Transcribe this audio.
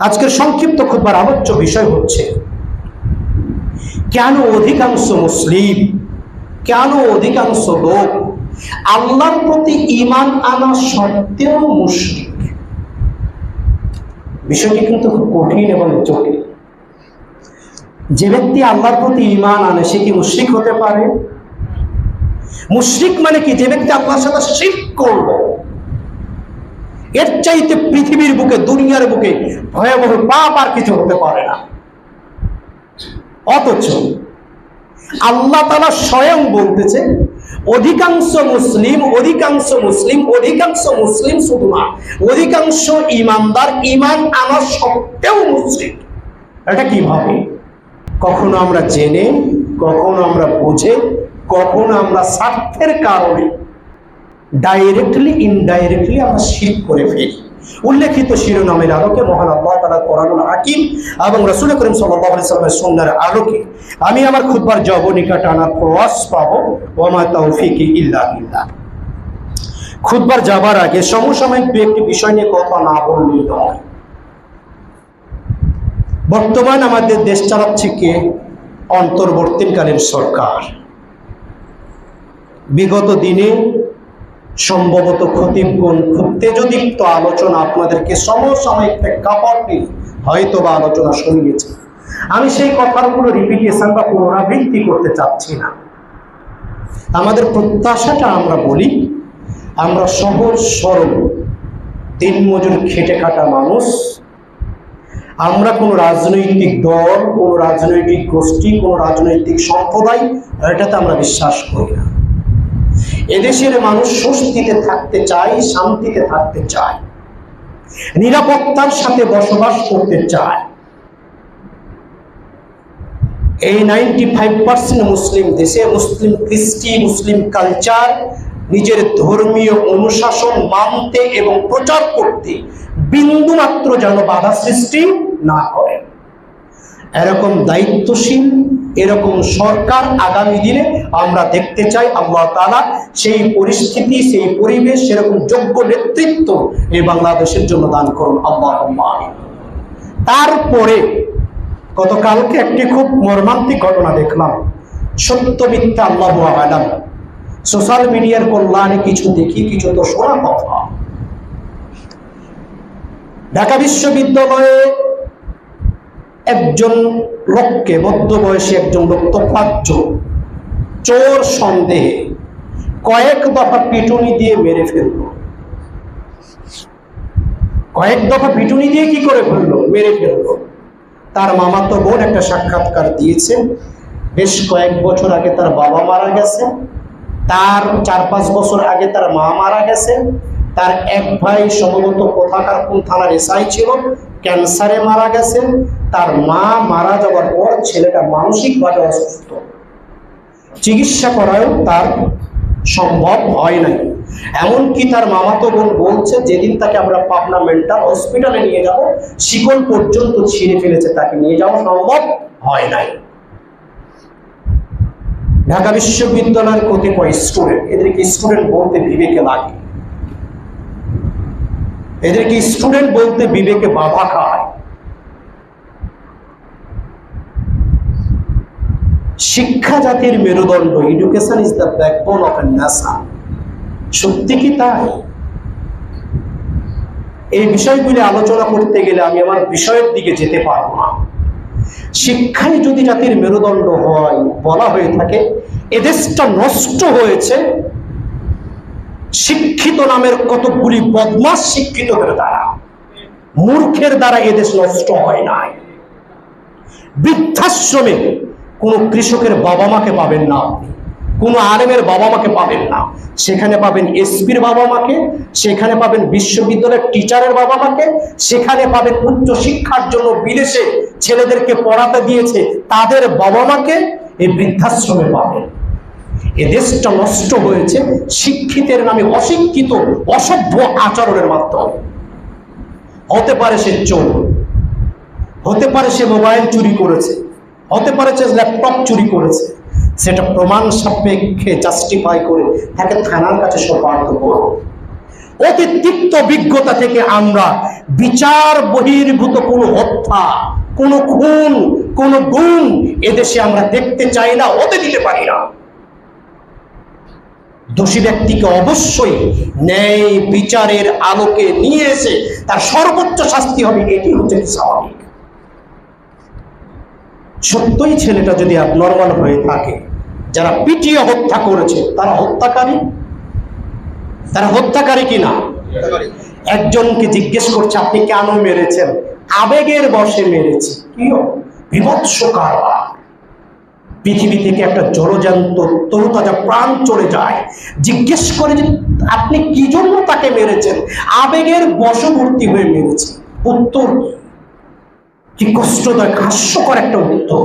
আজকের সংক্ষিপ্ত খুববার আলোচ্য বিষয় হচ্ছে, কেন অধিকাংশ মুসলিম, কেন অধিকাংশ লোক আল্লাহর প্রতি ইমান আনা সত্ত্বেও মুশরিক? বিষয়টি কিন্তু খুব কঠিন এবং জটিল। যে ব্যক্তি আল্লাহর প্রতি ইমান আনে, সে কি মুশরিক হতে পারে? মুশরিক মানে কি? যে ব্যক্তি আল্লাহর সাথে শিখ করল এর চাইতে পৃথিবীর বুকে, দুনিয়ার বুকে ভয়াবহ পাপ আর কিছু হতে পারে না। অথচ আল্লাহ তালা স্বয়ং বলতেছে, অধিকাংশ মুসলিম অধিকাংশ মুসলিম অধিকাংশ মুসলিম শুধু না, অধিকাংশ ইমানদার ইমান আনা সত্ত্বেও মুসলিম। এটা কীভাবে কখনো আমরা জেনে, কখনো আমরা বুঝে, কখনো আমরা স্বার্থের কারণে ডাইরেক্টলি ইনডাইরেক্টলি আমরা শির করে ফেলি। উল্লেখিত শিরোনামের আলোকে মহান আল্লাহ তালা কোরআনুল হাকিম এবং রসুল করিম সাল্লামের সন্ন্যার আলোকে আমি আমার খুববার জবনিকা টানার প্রয়াস পাবো ওমা তৌফিকি ইল্লা ইল্লা খুদবার যাবার আগে সমসাময়িক দু একটি বিষয় নিয়ে কথা না বললেই নয়। বর্তমান আমাদের দেশ চালাচ্ছে কে? অন্তর্বর্তীকালীন সরকার। বিগত দিনে সম্ভবত ক্ষতিগুণ খুব তেজদীপ্ত আলোচনা আপনাদেরকে সমসাময়িক প্রেক্ষাপটে হয়তো বা আলোচনা শুনিয়েছে। আমি সেই কথাগুলো রিপিটেশন বা পুনরাবৃত্তি করতে চাচ্ছি না। আমাদের প্রত্যাশাটা আমরা বলি, আমরা সহজ সরল দিন মজুর খেটে খাটা মানুষ। আমরা কোনো রাজনৈতিক দল, কোনো রাজনৈতিক গোষ্ঠী, কোনো রাজনৈতিক সম্প্রদায়, এটাতে আমরা বিশ্বাস করি না। এদেশের মানুষ স্বস্তিতে থাকতে চায়, শান্তিতে থাকতে চায়। নিরাপত্তার সাথে বসবাস করতে চায়। এই নাইনটি ফাইভ পার্সেন্ট মুসলিম দেশে মুসলিম কৃষ্টি, মুসলিম কালচার নিজের ধর্মীয় অনুশাসন মানতে এবং প্রচার করতে বিন্দুমাত্র যেন বাধা সৃষ্টি না করে। এরকম দায়িত্বশীল, এরকম সরকার আগামী দিনে আমরা দেখতে চাই আল্লাহ তালা সেই পরিস্থিতি, সেই পরিবেশ, সেরকম যোগ্য নেতৃত্ব এই বাংলাদেশের জন্য দান করুন। আল্লাহ তারপরে গতকালকে একটি খুব মর্মান্তিক ঘটনা দেখলাম। সত্য মিথ্যা আল্লাহ আলাম। সোশ্যাল মিডিয়ার কল্যাণে কিছু দেখি, কিছু তো শোনা কথা। ঢাকা বিশ্ববিদ্যালয়ে একজন লোককে, মধ্যবয়সী একজন লোক তোফাজ্জ চোর সন্দেহে কয়েক দফা পিটুনি দিয়ে মেরে ফেলল। কয়েক দফা পিটুনি দিয়ে কি করে ফেলল? মেরে ফেলল। তার মামাতো বোন একটা সাক্ষাৎকার দিয়েছে বেশ কয়েক বছর আগে তার বাবা মারা গেছে। তার চার পাঁচ বছর আগে তার মা মারা গেছে। তার এক ভাই সম্ভবত কোথাকার কোন থানার এসআই ছিল, ক্যান্সারে মারা গেছে তার মা মারা যাওয়ার পর ছেলেটা মানসিকভাবে অসুস্থ। চিকিৎসা করাও তার সম্ভব হয় নাই। এমনকি তার মামাতো বোন বলছে, যেদিন তাকে আমরা পাবনা মেন্টাল হসপিটালে নিয়ে যাব, শিকল পর্যন্ত ছিঁড়ে ফেলেছে, তাকে নিয়ে যাওয়া সম্ভব হয় নাই। ঢাকা বিশ্ববিদ্যালয়ের কতিপয় স্টুডেন্ট, এদেরকে স্টুডেন্ট বলতে বিবেকে লাগে। এদেরকে স্টুডেন্ট বলতে বিবেকে বাধা খায়। শিক্ষা জাতির মেরুদণ্ড education is the backbone of a সত্যি কি তাই? এই বিষয়গুলি আলোচনা করতে গেলে আমি আমার বিষয়ের দিকে যেতে পারব না। শিক্ষাই যদি জাতির মেরুদণ্ড হয়, বলা হয়ে থাকে, এদেশটা নষ্ট হয়েছে, শিক্ষিত নামের কতকগুলি বদমাস শিক্ষিতদের দ্বারা। মূর্খের দ্বারা এদেশ নষ্ট হয় নাই। বৃদ্ধাশ্রমে কোনো কৃষকের বাবা মাকে পাবেন না। কোনো আলেমের বাবা মাকে পাবেন না। সেখানে পাবেন এসপির বাবা মাকে সেখানে পাবেন বিশ্ববিদ্যালয়ের টিচারের বাবা মাকে সেখানে পাবেন উচ্চ শিক্ষার জন্য বিদেশে ছেলেদেরকে পড়াতে দিয়েছে তাদের বাবা মাকে এই বৃদ্ধাশ্রমে পাবেন। এ দেশটা নষ্ট হয়েছে, শিক্ষিতের নামে অশিক্ষিত, অসভ্য আচরণের মাধ্যমে। হতে পারে সে চোর, হতে পারে সে মোবাইল চুরি করেছে হতে পারে সে ল্যাপটপ চুরি করেছে। সেটা প্রমাণ সাপেক্ষে জাস্টিফাই করে তাকে থানার কাছে সোপার্দ করো। অতি তিক্ত অভিজ্ঞতা থেকে আমরা বিচার বহির্ভূত কোনো হত্যা, কোনো খুন, কোনো গুণ এদেশে আমরা দেখতে চাই না, হতে দিতে পারি না। দোষী ব্যক্তিকে অবশ্যই ন্যায় বিচারের আলোকে নিয়ে এসে তার সর্বোচ্চ শাস্তি হবে, এটি হচ্ছে স্বাভাবিক সত্যই ছেলেটা যদি নর্মাল হয়ে থাকে যারা পিটিয়ে হত্যা করেছে তারা হত্যাকারী? তারা হত্যাকারী কিনা? একজনকে জিজ্ঞেস করছে আপনি কেন মেরেছেন? আবেগের বসে মেরেছি। কি বিভৎস কারবার। পৃথিবী থেকে একটা জলজান্ত তরুতাজা প্রাণ চলে যায়। জিজ্ঞেস করে যে আপনি কি জন্য তাকে মেরেছেন? আবেগের বশবর্তী হয়ে মেরেছে। উত্তর কি? কি কষ্টদায়ক হাস্যকর একটা উত্তর।